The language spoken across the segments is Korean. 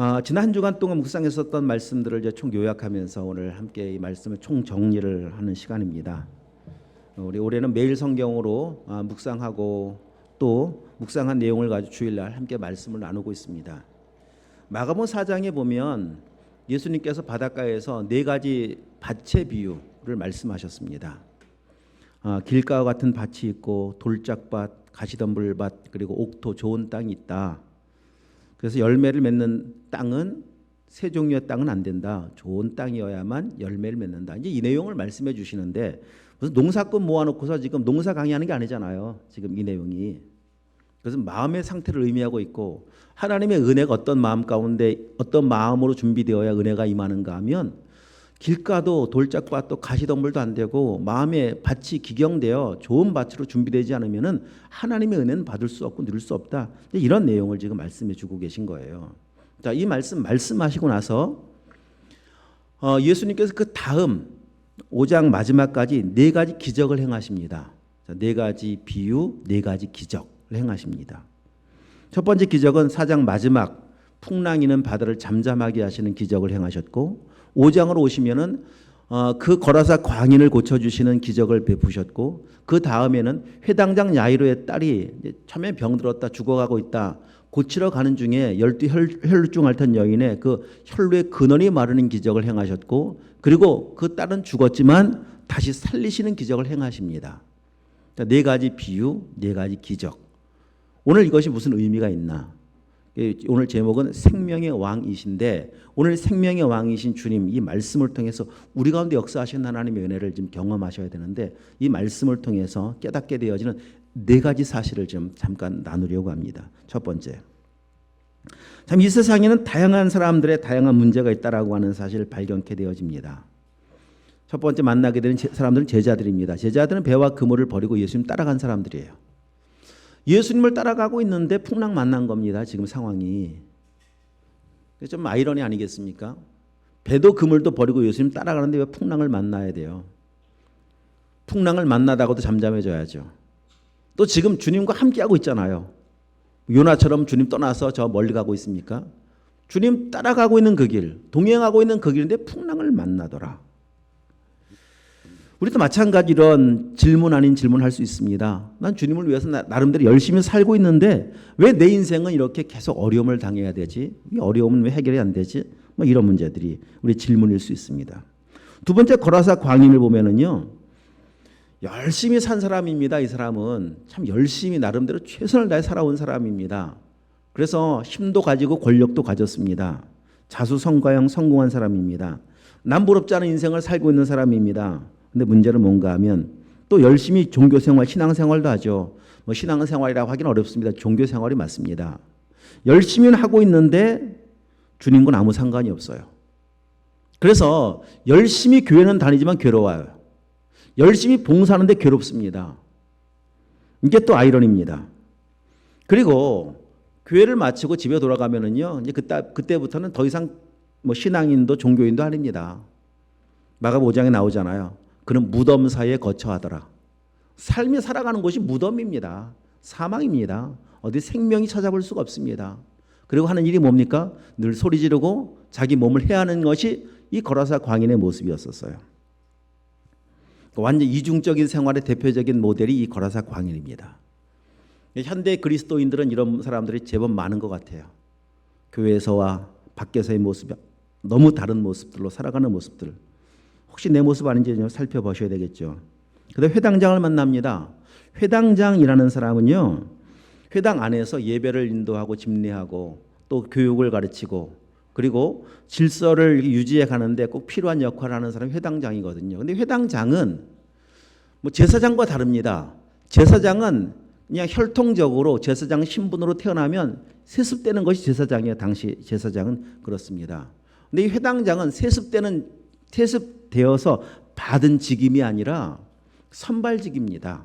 아, 지난 한 주간 동안 묵상했었던 말씀들을 이제 총 요약하면서 오늘 함께 이 말씀을 총 정리를 하는 시간입니다. 어, 우리 올해는 매일 성경으로 아, 묵상하고 또 묵상한 내용을 가지고 주일날 함께 말씀을 나누고 있습니다. 마가복음 4장에 보면 예수님께서 바닷가에서 네 가지 밭의 비유를 말씀하셨습니다. 아, 길가와 같은 밭이 있고 돌짝밭, 가시덤불밭 그리고 옥토 좋은 땅이 있다. 그래서 열매를 맺는 땅은 세 종류의 땅은 안 된다. 좋은 땅이어야만 열매를 맺는다. 이제 이 내용을 말씀해 주시는데 무슨 농사꾼 모아놓고서 지금 농사 강의하는 게 아니잖아요. 지금 이 내용이. 그래서 마음의 상태를 의미하고 있고 하나님의 은혜가 어떤 마음 가운데 어떤 마음으로 준비되어야 은혜가 임하는가 하면 길가도 돌짝밭도 가시덤불도 안 되고 마음의 밭이 기경되어 좋은 밭으로 준비되지 않으면은 하나님의 은혜는 받을 수 없고 누릴 수 없다. 이런 내용을 지금 말씀해 주고 계신 거예요. 자, 이 말씀 말씀하시고 나서 어, 예수님께서 그 다음 5장 마지막까지 네 가지 기적을 행하십니다. 자, 네 가지 비유, 네 가지 기적을 행하십니다. 첫 번째 기적은 사장 마지막 풍랑이는 바다를 잠잠하게 하시는 기적을 행하셨고 5장으로 오시면은 어, 그 거라사 광인을 고쳐주시는 기적을 베푸셨고 그 다음에는 회당장 야이로의 딸이 처음에 병들었다 죽어가고 있다 고치러 가는 중에 열두 혈, 혈루증 앓던 여인의 그 혈루의 근원이 마르는 기적을 행하셨고 그리고 그 딸은 죽었지만 다시 살리시는 기적을 행하십니다. 그러니까 네 가지 비유, 네 가지 기적. 오늘 이것이 무슨 의미가 있나? 예, 오늘 제목은 생명의 왕이신데 오늘 생명의 왕이신 주님 이 말씀을 통해서 우리 가운데 역사하신 하나님의 은혜를 좀 경험하셔야 되는데 이 말씀을 통해서 깨닫게 되어지는 네 가지 사실을 좀 잠깐 나누려고 합니다. 첫 번째. 참 이 세상에는 다양한 사람들의 다양한 문제가 있다라고 하는 사실을 발견케 되어집니다. 첫 번째 만나게 되는 사람들은 제자들입니다. 제자들은 배와 그물을 버리고 예수님 따라간 사람들이에요. 예수님을 따라가고 있는데 풍랑 만난 겁니다. 지금 상황이. 좀 아이러니 아니겠습니까? 배도 그물도 버리고 예수님 따라가는데 왜 풍랑을 만나야 돼요? 풍랑을 만나다가도 잠잠해져야죠. 또 지금 주님과 함께하고 있잖아요. 요나처럼 주님 떠나서 저 멀리 가고 있습니까? 주님 따라가고 있는 그 길, 동행하고 있는 그 길인데 풍랑을 만나더라. 우리도 마찬가지 이런 질문 아닌 질문 할 수 있습니다. 난 주님을 위해서 나, 나름대로 열심히 살고 있는데 왜 내 인생은 이렇게 계속 어려움을 당해야 되지? 이 어려움은 왜 해결이 안 되지? 뭐 이런 문제들이 우리 질문일 수 있습니다. 두 번째 거라사 광인을 보면은요. 열심히 산 사람입니다. 이 사람은 참 열심히 나름대로 최선을 다해 살아온 사람입니다. 그래서 힘도 가지고 권력도 가졌습니다. 자수성가형 성공한 사람입니다. 남부럽지 않은 인생을 살고 있는 사람입니다. 근데 문제는 뭔가 하면 또 열심히 종교 생활, 신앙 생활도 하죠. 뭐 신앙 생활이라고 하기는 어렵습니다. 종교 생활이 맞습니다. 열심히는 하고 있는데 주님과 아무 상관이 없어요. 그래서 열심히 교회는 다니지만 괴로워요. 열심히 봉사하는데 괴롭습니다. 이게 또 아이러니입니다. 그리고 교회를 마치고 집에 돌아가면은요, 이제 그때, 그때부터는 더 이상 뭐 신앙인도 종교인도 아닙니다. 마가 5장에 나오잖아요. 그는 무덤 사이에 거처하더라. 삶이 살아가는 곳이 무덤입니다. 사망입니다. 어디 생명이 찾아볼 수가 없습니다. 그리고 하는 일이 뭡니까? 늘 소리 지르고 자기 몸을 해하는 것이 이 거라사 광인의 모습이었었어요. 완전 이중적인 생활의 대표적인 모델이 이 거라사 광인입니다. 현대 그리스도인들은 이런 사람들이 제법 많은 것 같아요. 교회에서와 밖에서의 모습이 너무 다른 모습들로 살아가는 모습들. 혹시 내 모습 아닌지 좀 살펴보셔야 되겠죠. 근데 회당장을 만납니다. 회당장이라는 사람은요. 회당 안에서 예배를 인도하고 집례하고 또 교육을 가르치고 그리고 질서를 유지해 가는데 꼭 필요한 역할을 하는 사람이 회당장이거든요. 근데 회당장은 뭐 제사장과 다릅니다. 제사장은 그냥 혈통적으로 제사장 신분으로 태어나면 세습되는 것이 제사장이에요. 당시 제사장은 그렇습니다. 근데 이 회당장은 세습되는 세습 되어서 받은 직임이 아니라 선발직입니다.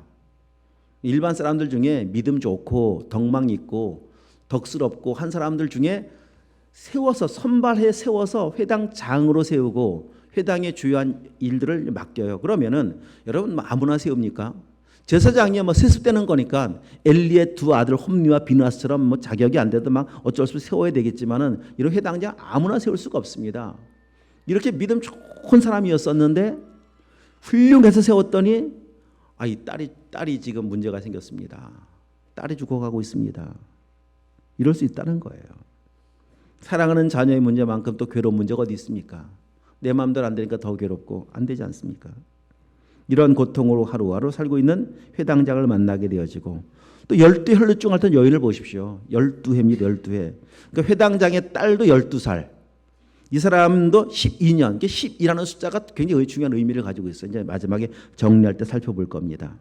일반 사람들 중에 믿음 좋고 덕망 있고 덕스럽고 한 사람들 중에 세워서 선발해 세워서 회당 장으로 세우고 회당의 주요한 일들을 맡겨요. 그러면은 여러분 뭐 아무나 세웁니까? 제사장이 뭐 세습되는 거니까 엘리의 두 아들 홈리와 비나스처럼 뭐 자격이 안 돼도 막 어쩔 수 없이 세워야 되겠지만은 이런 회당장 아무나 세울 수가 없습니다. 이렇게 믿음 좋은 사람이었었는데 훌륭해서 세웠더니 아 이 딸이 딸이 지금 문제가 생겼습니다. 딸이 죽어가고 있습니다. 이럴 수 있다는 거예요. 사랑하는 자녀의 문제만큼 또 괴로운 문제가 어디 있습니까? 내 마음대로 안 되니까 더 괴롭고 안 되지 않습니까? 이런 고통으로 하루하루 살고 있는 회당장을 만나게 되어지고 또 열두 혈루 중 어떤 여인을 보십시오. 열두 해입니다. 열두 해. 그러니까 회당장의 딸도 열두 살. 이 사람도 12년. 이게 10이라는 숫자가 굉장히 중요한 의미를 가지고 있어요. 이제 마지막에 정리할 때 살펴볼 겁니다.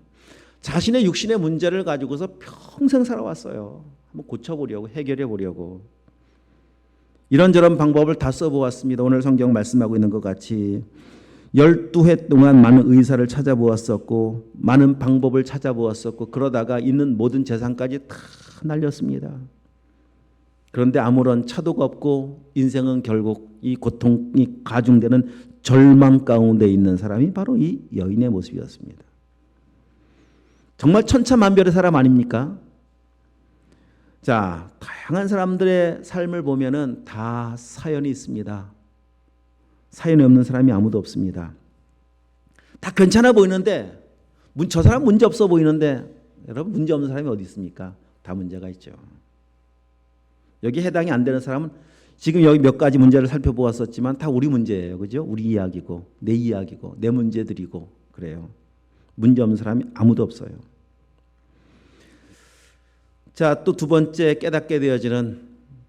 자신의 육신의 문제를 가지고서 평생 살아왔어요. 한번 고쳐보려고 해결해 보려고. 이런저런 방법을 다 써보았습니다. 오늘 성경 말씀하고 있는 것 같이 열두 해 동안 많은 의사를 찾아보았었고 많은 방법을 찾아보았었고 그러다가 있는 모든 재산까지 다 날렸습니다. 그런데 아무런 차도가 없고 인생은 결국 이 고통이 가중되는 절망 가운데 있는 사람이 바로 이 여인의 모습이었습니다. 정말 천차만별의 사람 아닙니까? 자, 다양한 사람들의 삶을 보면은 다 사연이 있습니다. 사연이 없는 사람이 아무도 없습니다. 다 괜찮아 보이는데 문- 저 사람 문제 없어 보이는데 여러분 문제 없는 사람이 어디 있습니까? 다 문제가 있죠. 여기 해당이 안 되는 사람은 지금 여기 몇 가지 문제를 살펴보았었지만 다 우리 문제예요. 그죠? 우리 이야기고 내 이야기고 내 문제들이고 그래요. 문제 없는 사람이 아무도 없어요. 자, 또 두 번째 깨닫게 되어지는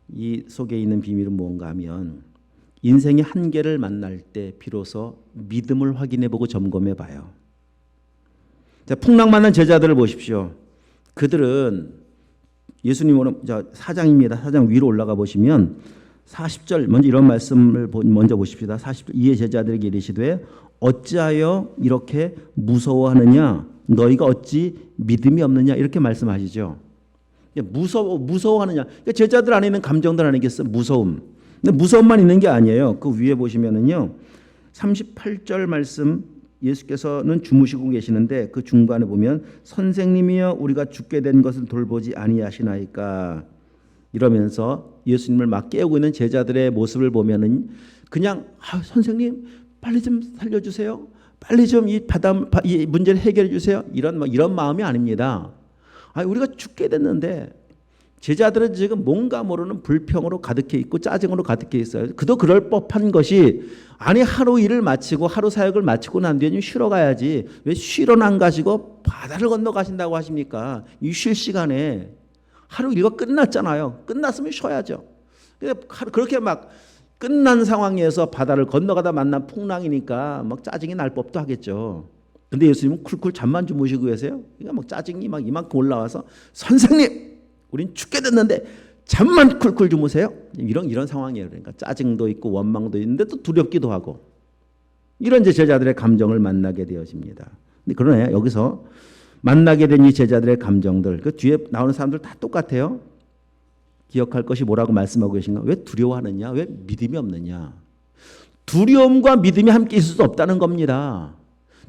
이 속에 있는 비밀은 무언가 하면 인생의 한계를 만날 때 비로소 믿음을 확인해 보고 점검해 봐요. 자, 풍랑 만난 제자들을 보십시오. 그들은 예수님 오늘 자, 사장입니다. 사장 위로 올라가 보시면 40절 먼저 이런 말씀을 보- 먼저 보십시다. 40절 이에 제자들에게 이르시되 어찌하여 이렇게 무서워하느냐 너희가 어찌 믿음이 없느냐 이렇게 말씀하시죠. 무서워 무서워하느냐 그러니까 제자들 안에 있는 감정들 아니겠어 무서움. 근데 무서움만 있는 게 아니에요. 그 위에 보시면은요 38절 말씀 예수께서는 주무시고 계시는데 그 중간에 보면 선생님이여 우리가 죽게 된 것을 돌보지 아니하시나이까 이러면서 예수님을 막 깨우고 있는 제자들의 모습을 보면은 그냥 아, 선생님 빨리 좀 살려주세요. 빨리 좀 이 바다 이 문제를 해결해 주세요. 이런 막 이런 마음이 아닙니다. 아 우리가 죽게 됐는데 제자들은 지금 뭔가 모르는 불평으로 가득해 있고 짜증으로 가득해 있어요. 그도 그럴 법한 것이 아니 하루 일을 마치고 하루 사역을 마치고 난 뒤에 좀 쉬러 가야지 왜 쉬러 안 가시고 바다를 건너 가신다고 하십니까? 이 쉴 시간에 하루 일과 끝났잖아요. 끝났으면 쉬어야죠. 그렇게 막 끝난 상황에서 바다를 건너가다 만난 풍랑이니까 막 짜증이 날 법도 하겠죠. 근데 예수님은 쿨쿨 잠만 주무시고 계세요. 그러니까 막 짜증이 막 이만큼 올라와서 선생님, 우린 죽게 됐는데 잠만 쿨쿨 주무세요. 이런 이런 상황이에요. 그러니까 짜증도 있고 원망도 있는데 또 두렵기도 하고 이런 이제 제자들의 감정을 만나게 되어집니다. 근데 그러나 여기서 만나게 된 이 제자들의 감정들 그 뒤에 나오는 사람들 다 똑같아요. 기억할 것이 뭐라고 말씀하고 계신가? 왜 두려워하느냐? 왜 믿음이 없느냐? 두려움과 믿음이 함께 있을 수 없다는 겁니다.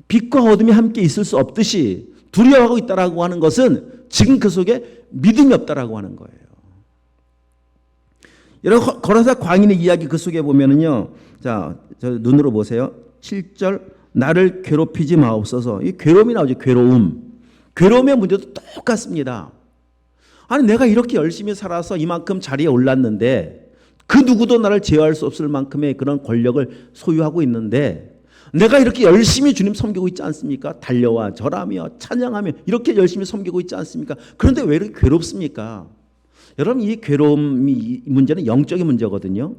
빛과 어둠이 함께 있을 수 없듯이 두려워하고 있다라고 하는 것은 지금 그 속에 믿음이 없다라고 하는 거예요. 여러분 걸어서 광인의 이야기 그 속에 보면은요. 자, 저 눈으로 보세요. 7절 나를 괴롭히지 마옵소서. 이 괴로움이 나오죠. 괴로움. 괴로움의 문제도 똑같습니다. 아니 내가 이렇게 열심히 살아서 이만큼 자리에 올랐는데 그 누구도 나를 제어할 수 없을 만큼의 그런 권력을 소유하고 있는데 내가 이렇게 열심히 주님 섬기고 있지 않습니까? 달려와 절하며 찬양하며 이렇게 열심히 섬기고 있지 않습니까? 그런데 왜 이렇게 괴롭습니까? 여러분 이 괴로움이 이 문제는 영적인 문제거든요.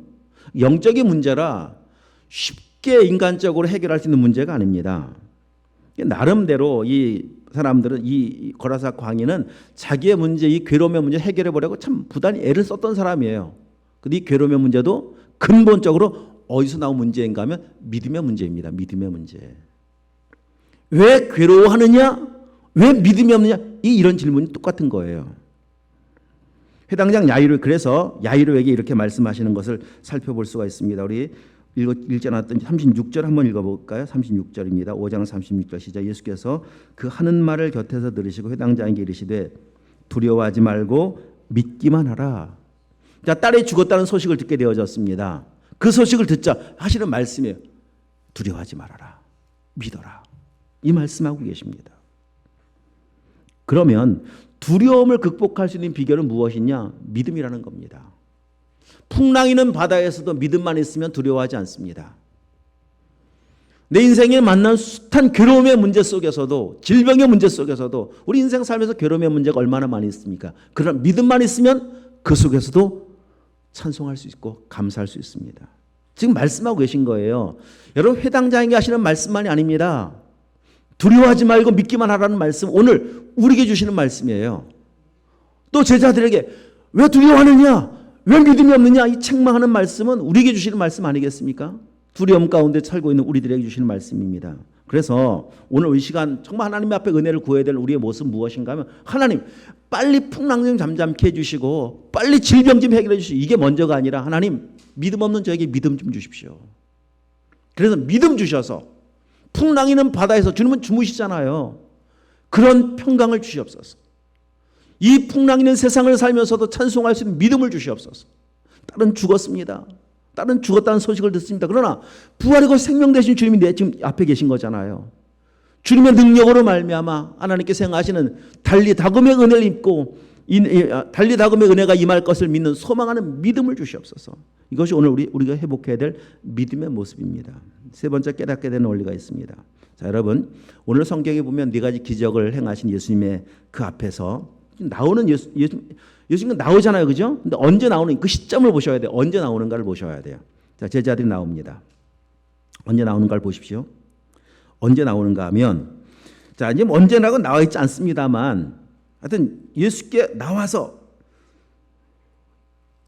영적인 문제라 쉽게 인간적으로 해결할 수 있는 문제가 아닙니다. 나름대로 이 사람들은 이 거라사 광인은 자기의 문제, 이 괴로움의 문제 해결해 보려고 참 부단히 애를 썼던 사람이에요. 근데 이 괴로움의 문제도 근본적으로 어디서 나온 문제인가 하면 믿음의 문제입니다. 믿음의 문제. 왜 괴로워하느냐? 왜 믿음이 없느냐? 이 이런 질문이 똑같은 거예요. 해당장 야이로 그래서 야이로에게 이렇게 말씀하시는 것을 살펴볼 수가 있습니다. 우리 읽- 읽지 않았던 36절 한번 읽어볼까요? 36절입니다. 5장 36절 시작. 예수께서 그 하는 말을 곁에서 들으시고 해당 자에게 이르시되 두려워하지 말고 믿기만 하라. 자 딸이 죽었다는 소식을 듣게 되어졌습니다. 그 소식을 듣자 하시는 말씀이에요. 두려워하지 말아라. 믿어라. 이 말씀하고 계십니다. 그러면 두려움을 극복할 수 있는 비결은 무엇이냐? 믿음이라는 겁니다. 풍랑이는 바다에서도 믿음만 있으면 두려워하지 않습니다. 내 인생에 만난 숱한 괴로움의 문제 속에서도 질병의 문제 속에서도 우리 인생 살면서 괴로움의 문제가 얼마나 많이 있습니까? 그런 믿음만 있으면 그 속에서도 찬송할 수 있고 감사할 수 있습니다. 지금 말씀하고 계신 거예요. 여러분 회당장에게 하시는 말씀만이 아닙니다. 두려워하지 말고 믿기만 하라는 말씀 오늘 우리에게 주시는 말씀이에요. 또 제자들에게 왜 두려워하느냐? 왜 믿음이 없느냐? 이 책망하는 말씀은 우리에게 주시는 말씀 아니겠습니까? 두려움 가운데 살고 있는 우리들에게 주시는 말씀입니다. 그래서 오늘 이 시간 정말 하나님 앞에 은혜를 구해야 될 우리의 모습 무엇인가 하면 하나님 빨리 풍랑 좀 잠잠케 해주시고 빨리 질병 좀 해결해 주시고 이게 먼저가 아니라 하나님 믿음 없는 저에게 믿음 좀 주십시오. 그래서 믿음 주셔서 풍랑이는 바다에서 주님은 주무시잖아요. 그런 평강을 주시옵소서. 이 풍랑이는 세상을 살면서도 찬송할 수 있는 믿음을 주시옵소서. 딸은 죽었습니다. 딸은 죽었다는 소식을 듣습니다. 그러나 부활이고 생명 되신 주님이 내 지금 앞에 계신 거잖아요. 주님의 능력으로 말미암아 하나님께서 행하시는 달리 다금의 은혜를 입고 아, 달리 다금의 은혜가 임할 것을 믿는 소망하는 믿음을 주시옵소서. 이것이 오늘 우리 우리가 회복해야 될 믿음의 모습입니다. 세 번째 깨닫게 되는 원리가 있습니다. 자, 여러분 오늘 성경에 보면 네 가지 기적을 행하신 예수님의 그 앞에서 나오는 예수, 예수 예수님 나오잖아요, 그죠? 근데 언제 나오는 그 시점을 보셔야 돼요. 언제 나오는가를 보셔야 돼요. 자, 제자들이 나옵니다. 언제 나오는가를 보십시오. 언제 나오는가 하면 자 이제 뭐 언제나고 나와 있지 않습니다만 하여튼 예수께 나와서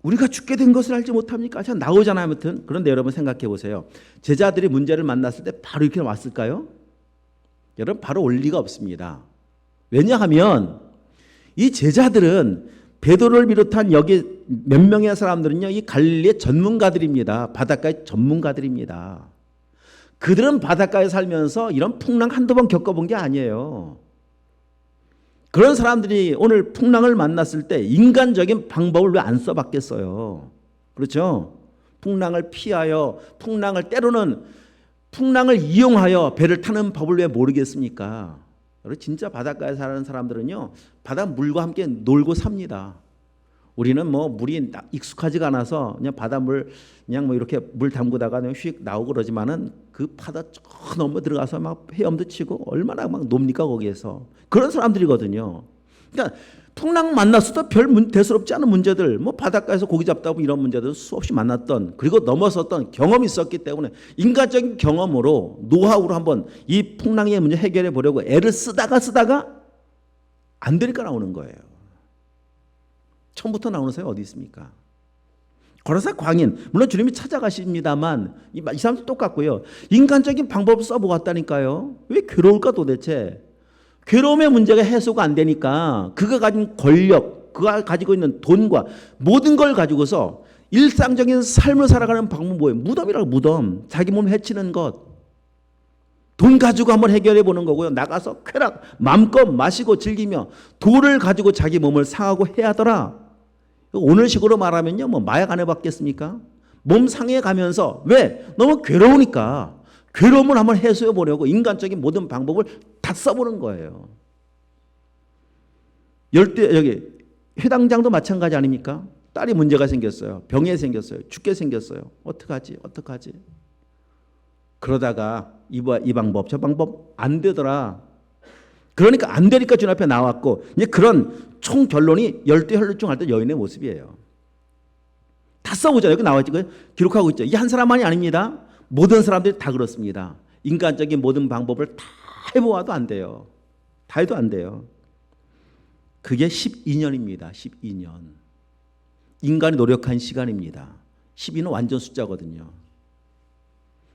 우리가 죽게 된 것을 알지 못합니까? 자 나오잖아요 아무튼 그런데 여러분 생각해 보세요 제자들이 문제를 만났을 때 바로 이렇게 왔을까요? 여러분 바로 올 리가 없습니다 왜냐하면 이 제자들은 베드로를 비롯한 여기 몇 명의 사람들은요 이 갈릴리의 전문가들입니다 바닷가의 전문가들입니다 그들은 바닷가에 살면서 이런 풍랑 한두 번 겪어본 게 아니에요. 그런 사람들이 오늘 풍랑을 만났을 때 인간적인 방법을 왜 안 써봤겠어요? 그렇죠? 풍랑을 피하여, 풍랑을 때로는 풍랑을 이용하여 배를 타는 법을 왜 모르겠습니까? 진짜 바닷가에 사는 사람들은요, 바다 물과 함께 놀고 삽니다. 우리는 뭐 물이 나- 익숙하지가 않아서 그냥 바닷물 그냥 뭐 이렇게 물 담그다가 그냥 휙 나오고 그러지만은 그 바다 저 넘어 들어가서 막 헤엄도 치고 얼마나 막 놉니까 거기에서 그런 사람들이거든요. 그러니까 풍랑 만났어도 별 문, 대수롭지 않은 문제들 뭐 바닷가에서 고기 잡다 보면 이런 문제들 수없이 만났던 그리고 넘어섰던 경험이 있었기 때문에 인간적인 경험으로 노하우로 한번 이 풍랑의 문제 해결해 보려고 애를 쓰다가 쓰다가 안 되니까 나오는 거예요. 처음부터 나오는 사람이 어디 있습니까? 거라사 광인 물론 주님이 찾아가십니다만 이, 이 사람도 똑같고요. 인간적인 방법을 써보았다니까요. 왜 괴로울까 도대체? 괴로움의 문제가 해소가 안 되니까 그가 가진 권력, 그가 가지고 있는 돈과 모든 걸 가지고서 일상적인 삶을 살아가는 방법 뭐예요? 무덤이라고 무덤. 자기 몸 해치는 것. 돈 가지고 한번 해결해 보는 거고요. 나가서 쾌락 마음껏 마시고 즐기며 돈을 가지고 자기 몸을 상하고 해야더라. 오늘 식으로 말하면요, 뭐 마약 안 해봤겠습니까? 몸 상해 가면서 왜 너무 괴로우니까 괴로움을 한번 해소해 보려고 인간적인 모든 방법을 다 써보는 거예요. 열두 여기 회당장도 마찬가지 아닙니까? 딸이 문제가 생겼어요. 병에 생겼어요. 죽게 생겼어요. 어떡하지? 어떡하지? 그러다가 이, 바- 이 방법 저 방법 안 되더라. 그러니까 안 되니까 주님 앞에 나왔고 이제 그런 총 결론이 열두 혈루증 할 때 여인의 모습이에요. 다 써보죠. 여기 나와 있죠. 그 기록하고 있죠. 이 한 사람만이 아닙니다. 모든 사람들이 다 그렇습니다. 인간적인 모든 방법을 다 해보아도 안 돼요. 다 해도 안 돼요. 그게 12년입니다. 12년. 인간이 노력한 시간입니다. 12는 완전 숫자거든요.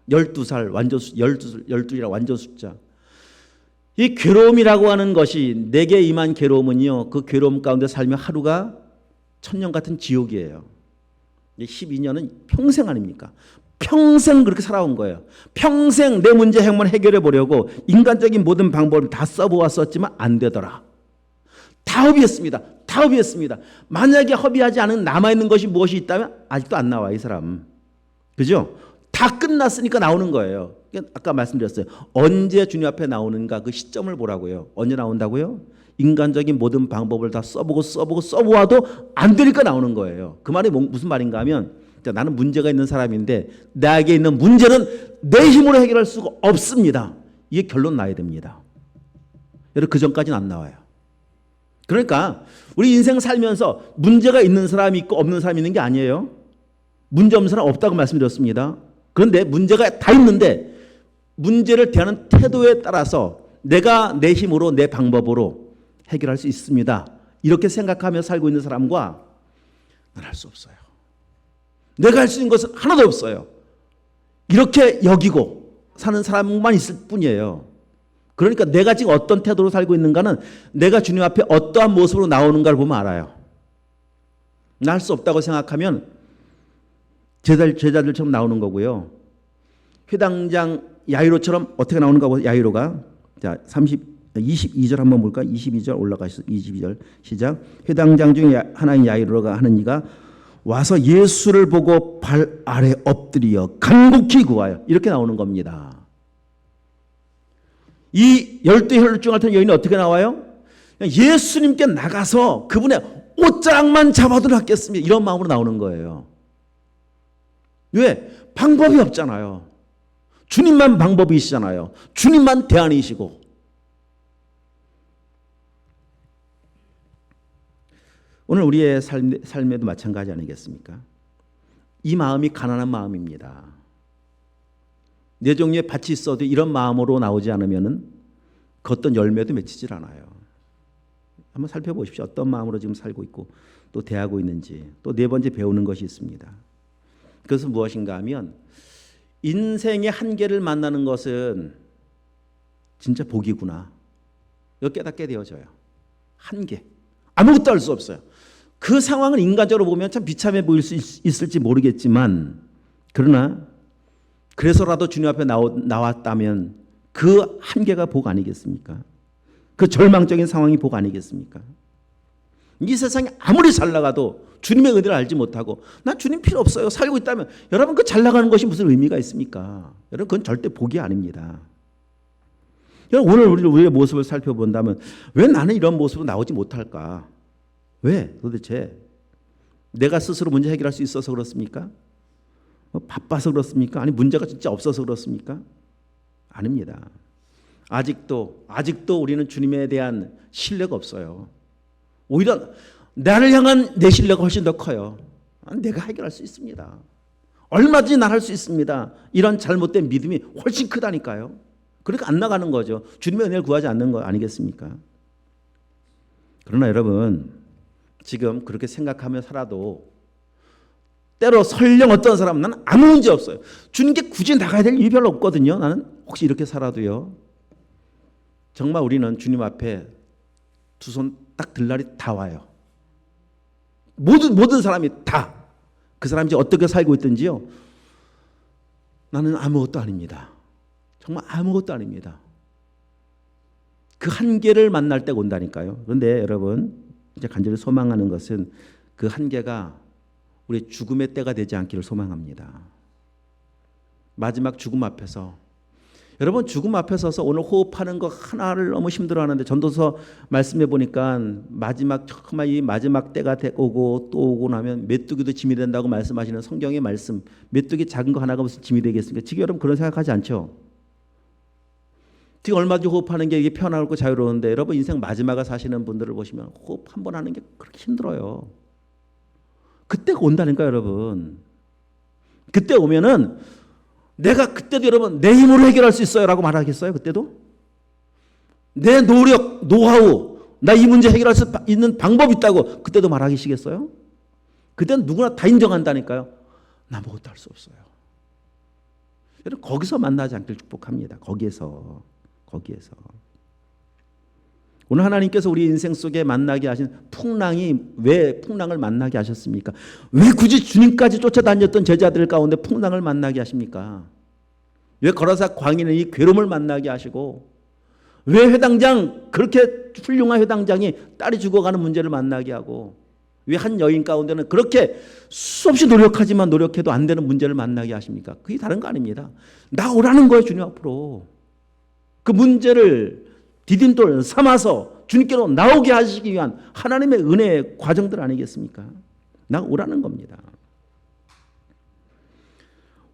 12살 완전 수, 12, 12이라 완전 숫자. 이 괴로움이라고 하는 것이 내게 임한 괴로움은요. 그 괴로움 가운데 살면 하루가 천년 같은 지옥이에요. 12년은 평생 아닙니까? 평생 그렇게 살아온 거예요. 평생 내 문제 행만 해결해 보려고 인간적인 모든 방법을 다 써보았었지만 안 되더라. 다 허비했습니다. 다 허비했습니다. 만약에 허비하지 않은 남아있는 것이 무엇이 있다면 아직도 안 나와, 이 사람. 그죠? 다 끝났으니까 나오는 거예요. 아까 말씀드렸어요. 언제 주님 앞에 나오는가 그 시점을 보라고요. 언제 나온다고요? 인간적인 모든 방법을 다 써보고 써보고 써보아도 안 되니까 나오는 거예요. 그 말이 무슨 말인가 하면 나는 문제가 있는 사람인데 나에게 있는 문제는 내 힘으로 해결할 수가 없습니다. 이게 결론 나야 됩니다. 여러분 그 전까지는 안 나와요. 그러니까 우리 인생 살면서 문제가 있는 사람이 있고 없는 사람이 있는 게 아니에요. 문제 없는 사람 없다고 말씀드렸습니다. 그런데 문제가 다 있는데 문제를 대하는 태도에 따라서 내가 내 힘으로 내 방법으로 해결할 수 있습니다. 이렇게 생각하며 살고 있는 사람과 난 할 수 없어요. 내가 할 수 있는 것은 하나도 없어요. 이렇게 여기고 사는 사람만 있을 뿐이에요. 그러니까 내가 지금 어떤 태도로 살고 있는가는 내가 주님 앞에 어떠한 모습으로 나오는가를 보면 알아요. 나 할 수 없다고 생각하면 제자들, 제자들처럼 나오는 거고요. 회당장 야이로처럼 어떻게 나오는가 보세요. 야이로가 자 30, 22절 한번 볼까? 22절 올라가시죠. 22절 시작. 회당장 중에 하나인 야이로가 하는 이가 와서 예수를 보고 발 아래 엎드려 간곡히 구하여 이렇게 나오는 겁니다. 이 열두 혈중 같은 여인이 어떻게 나와요? 예수님께 나가서 그분의 옷자락만 잡아도 낫겠습니다. 이런 마음으로 나오는 거예요. 왜? 방법이 없잖아요. 주님만 방법이시잖아요. 주님만 대안이시고. 오늘 우리의 삶, 삶에도 마찬가지 아니겠습니까? 이 마음이 가난한 마음입니다. 내 종류의 밭이 있어도 이런 마음으로 나오지 않으면 그 어떤 열매도 맺히질 않아요. 한번 살펴보십시오. 어떤 마음으로 지금 살고 있고 또 대하고 있는지 또 네 번째 배우는 것이 있습니다. 그것은 무엇인가 하면 인생의 한계를 만나는 것은 진짜 복이구나. 이거 깨닫게 되어져요. 한계. 아무것도 할 수 없어요. 그 상황을 인간적으로 보면 참 비참해 보일 수 있 을지 모르겠지만 그러나 그래서라도 주님 앞에 나왔다면 그 한계가 복 아니겠습니까? 그 절망적인 상황이 복 아니겠습니까? 이 세상에 아무리 잘 나가도 주님의 은혜를 알지 못하고 난 주님 필요 없어요. 살고 있다면 여러분 그 잘 나가는 것이 무슨 의미가 있습니까? 여러분 그건 절대 복이 아닙니다. 여러분 오늘 우리 우리의 모습을 살펴본다면 왜 나는 이런 모습으로 나오지 못할까? 왜 도대체 내가 스스로 문제 해결할 수 있어서 그렇습니까? 뭐 바빠서 그렇습니까? 아니 문제가 진짜 없어서 그렇습니까? 아닙니다. 아직도 아직도 우리는 주님에 대한 신뢰가 없어요. 오히려 나를 향한 내 신뢰가 훨씬 더 커요. 내가 해결할 수 있습니다. 얼마든지 난할수 있습니다. 이런 잘못된 믿음이 훨씬 크다니까요. 그러니까 안 나가는 거죠. 주님의 은혜를 구하지 않는 거 아니겠습니까? 그러나 여러분 지금 그렇게 생각하며 살아도 때로 설령 어떤 사람은 나는 아무 문제 없어요. 주님께 굳이 나가야 될 일이 별로 없거든요. 나는 혹시 이렇게 살아도요. 정말 우리는 주님 앞에 두 손 딱 들 날이 다 와요. 모든 모든 사람이 다 그 사람이 어떻게 살고 있든지요. 나는 아무것도 아닙니다. 정말 아무것도 아닙니다. 그 한계를 만날 때가 온다니까요. 그런데 여러분 이제 간절히 소망하는 것은 그 한계가 우리 죽음의 때가 되지 않기를 소망합니다. 마지막 죽음 앞에서 여러분 죽음 앞에 서서 오늘 호흡하는 거 하나를 너무 힘들어하는데 전도서 말씀해 보니까 마지막 정말 이 마지막 때가 오고 또 오고 나면 메뚜기도 짐이 된다고 말씀하시는 성경의 말씀 메뚜기 작은 거 하나가 무슨 짐이 되겠습니까? 지금 여러분 그런 생각하지 않죠? 지금 얼마든지 호흡하는 게 이게 편하고 자유로운데 여러분 인생 마지막을 사시는 분들을 보시면 호흡 한 번 하는 게 그렇게 힘들어요. 그때가 온다니까 여러분. 그때 오면은 내가 그때도 여러분 내 힘으로 해결할 수 있어요라고 말하겠어요? 그때도? 내 노력, 노하우, 나 이 문제 해결할 수 있는 방법이 있다고 그때도 말하시겠어요? 그때는 누구나 다 인정한다니까요. 나 아무것도 할 수 없어요. 여러분 거기서 만나지 않길 축복합니다. 거기에서 거기에서 오늘 하나님께서 우리 인생 속에 만나게 하신 풍랑이 왜 풍랑을 만나게 하셨습니까? 왜 굳이 주님까지 쫓아다녔던 제자들 가운데 풍랑을 만나게 하십니까? 왜 거라사 광인의 이 괴로움을 만나게 하시고 왜 회당장 그렇게 훌륭한 회당장이 딸이 죽어가는 문제를 만나게 하고 왜 한 여인 가운데는 그렇게 수없이 노력하지만 노력해도 안 되는 문제를 만나게 하십니까? 그게 다른 거 아닙니다. 나 오라는 거예요, 주님 앞으로. 그 문제를 디딤돌 삼아서 주님께로 나오게 하시기 위한 하나님의 은혜의 과정들 아니겠습니까? 나오라는 겁니다.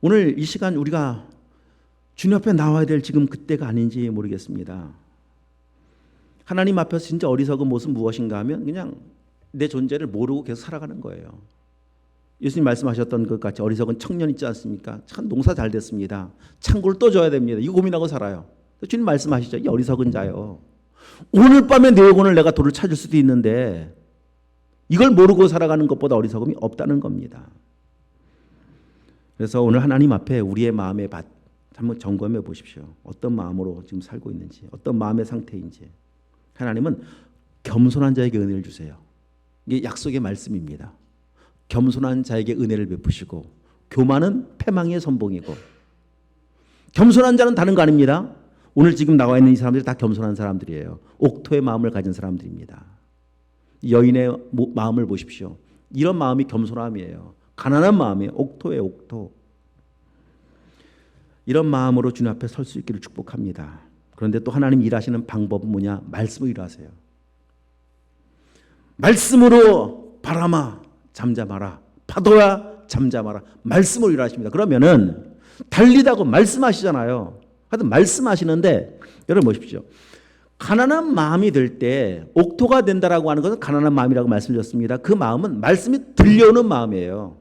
오늘 이 시간 우리가 주님 앞에 나와야 될 지금 그때가 아닌지 모르겠습니다. 하나님 앞에서 진짜 어리석은 모습 무엇인가 하면 그냥 내 존재를 모르고 계속 살아가는 거예요. 예수님 말씀하셨던 것 같이 어리석은 청년 있지 않습니까? 참 농사 잘 됐습니다. 창고를 또 줘야 됩니다. 이거 고민하고 살아요. 주님 말씀하시죠. 이 어리석은 자요. 오늘 밤에 내 영혼을 내가 돌을 찾을 수도 있는데 이걸 모르고 살아가는 것보다 어리석음이 없다는 겁니다. 그래서 오늘 하나님 앞에 우리의 마음의 밭 한번 점검해 보십시오. 어떤 마음으로 지금 살고 있는지, 어떤 마음의 상태인지. 하나님은 겸손한 자에게 은혜를 주세요. 이게 약속의 말씀입니다. 겸손한 자에게 은혜를 베푸시고 교만은 패망의 선봉이고 겸손한 자는 다른 거 아닙니다. 오늘 지금 나와 있는 이 사람들이 다 겸손한 사람들이에요. 옥토의 마음을 가진 사람들입니다. 여인의 모- 마음을 보십시오. 이런 마음이 겸손함이에요. 가난한 마음이에요. 옥토의 옥토. 이런 마음으로 주님 앞에 설 수 있기를 축복합니다. 그런데 또 하나님 일하시는 방법은 뭐냐? 말씀으로 일하세요. 말씀으로 바람아 잠잠하라. 파도야 잠잠하라. 말씀으로 일하십니다. 그러면은 달리다고 말씀하시잖아요. 하여튼 말씀하시는데 여러분 보십시오. 가난한 마음이 들 때 옥토가 된다라고 하는 것은 가난한 마음이라고 말씀드렸습니다. 그 마음은 말씀이 들려오는 마음이에요.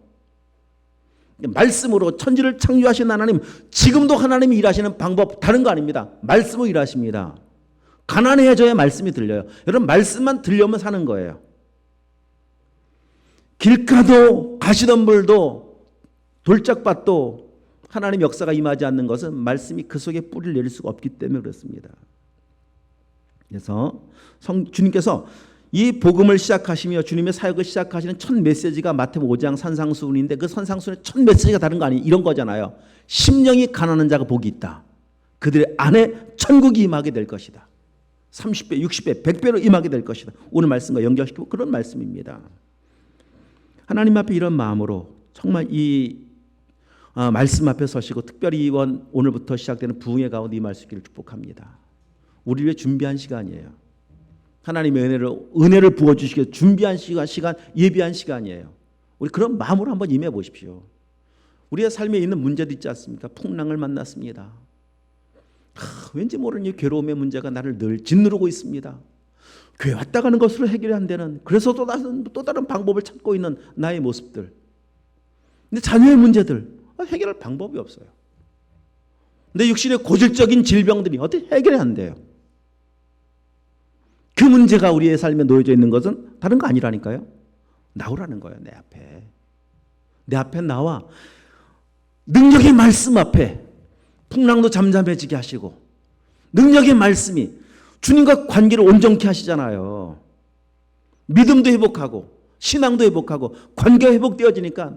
말씀으로 천지를 창조하신 하나님, 지금도 하나님이 일하시는 방법 다른 거 아닙니다. 말씀으로 일하십니다. 가난해져야 말씀이 들려요. 여러분 말씀만 들려오면 사는 거예요. 길가도 가시덤불도 돌짝밭도 하나님 역사가 임하지 않는 것은 말씀이 그 속에 뿌리를 내릴 수가 없기 때문에 그렇습니다. 그래서 성, 주님께서 이 복음을 시작하시며 주님의 사역을 시작하시는 첫 메시지가 마태복음 5장 산상수훈인데 그 산상수훈의 첫 메시지가 다른 거 아니 이런 거잖아요. 심령이 가난한 자가 복이 있다. 그들의 안에 천국이 임하게 될 것이다. 30배, 60배, 100배로 임하게 될 것이다. 오늘 말씀과 연결시키고 그런 말씀입니다. 하나님 앞에 이런 마음으로 정말 이 아, 말씀 앞에 서시고 특별히 이번 오늘부터 시작되는 부흥의 가운데 수 있기를 축복합니다. 우리 위해 준비한 시간이에요. 하나님의 은혜를 은혜를 부어 주시기 준비한 시간 시간 예비한 시간이에요. 우리 그런 마음으로 한번 임해 보십시오. 우리의 삶에 있는 문제도 있지 않습니까? 풍랑을 만났습니다. 하, 왠지 모르는 이 괴로움의 문제가 나를 늘 짓누르고 있습니다. 교회 왔다 가는 것으로 해결이 안 되는 그래서 또 다른 또 다른 방법을 찾고 있는 나의 모습들. 근데 자녀의 문제들 해결할 방법이 없어요. 내 육신의 고질적인 질병들이 어떻게 해결이 안 돼요? 그 문제가 우리의 삶에 놓여져 있는 것은 다른 거 아니라니까요. 나오라는 거예요, 내 앞에. 내 앞에 나와 능력의 말씀 앞에 풍랑도 잠잠해지게 하시고 능력의 말씀이 주님과 관계를 온전케 하시잖아요. 믿음도 회복하고 신앙도 회복하고 관계가 회복되어지니까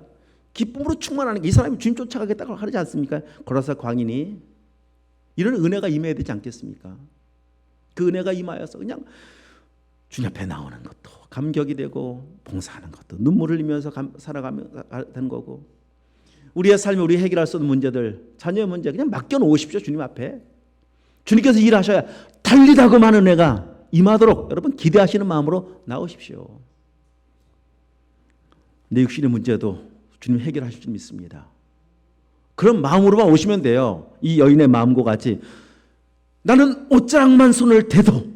기쁨으로 충만하는 게 이 사람이 주님 쫓아가겠다고 하지 않습니까? 걸어서 광인이 이런 은혜가 임해야 되지 않겠습니까? 그 은혜가 임하여서 그냥 주님 앞에 나오는 것도 감격이 되고 봉사하는 것도 눈물을 흘리면서 되는 거고 우리의 삶에 우리 해결할 수 없는 문제들 자녀의 문제 그냥 맡겨 놓으십시오 주님 앞에 주님께서 일하셔야 달리다고 많은 은혜가 임하도록 여러분 기대하시는 마음으로 나오십시오 내 육신의 문제도 주님 해결하실 줄 믿습니다 그런 마음으로만 오시면 돼요 이 여인의 마음과 같이 나는 옷자락만 손을 대도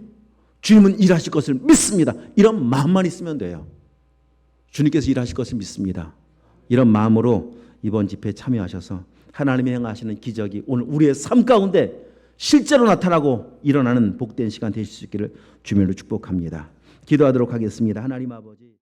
주님은 일하실 것을 믿습니다. 이런 마음만 있으면 돼요. 주님께서 일하실 것을 믿습니다. 이런 마음으로 이번 집회에 참여하셔서 하나님이 행하시는 기적이 오늘 우리의 삶 가운데 실제로 나타나고 일어나는 복된 시간 되실 수 있기를 주님으로 축복합니다. 기도하도록 하겠습니다. 하나님 아버지